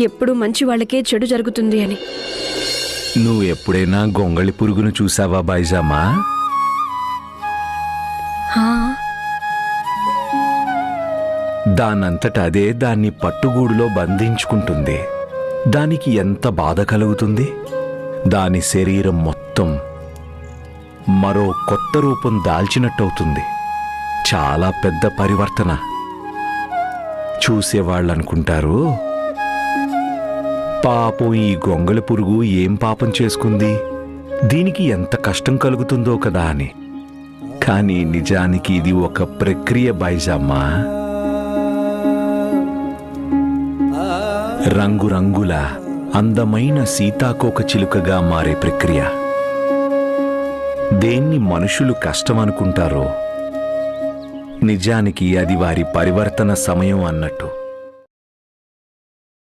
ఎప్పుడు మంచి వాళ్ళకే చెడు జరుగుతుంది అని. నువ్వు ఎప్పుడైనా గొంగళి పురుగును చూసావా బైజామా? హా, దానంతట అదే దాన్ని పట్టుగూడులో బంధించుకుంటుంది. దానికి ఎంత బాధ కలుగుతుంది? దాని శరీరం మొత్తం మరో కొత్త రూపం దాల్చినట్టవుతుంది. చాలా పెద్ద పరివర్తన. చూసేవాళ్ళనుకుంటారు? పాపం ఈ గొంగళ పురుగు ఏం పాపం చేసుకుంది? దీనికి ఎంత కష్టం కలుగుతుందో కదా అని. కానీ నిజానికి ఇది ఒక ప్రక్రియ బైజమ్మా రంగురంగుల అందమైన సీతాకోక చిలుకగా మారే ప్రక్రియ. దేన్ని మనుషులు కష్టమనుకుంటారో? నిజానికి అది వారి పరివర్తన సమయం అన్నట్టు.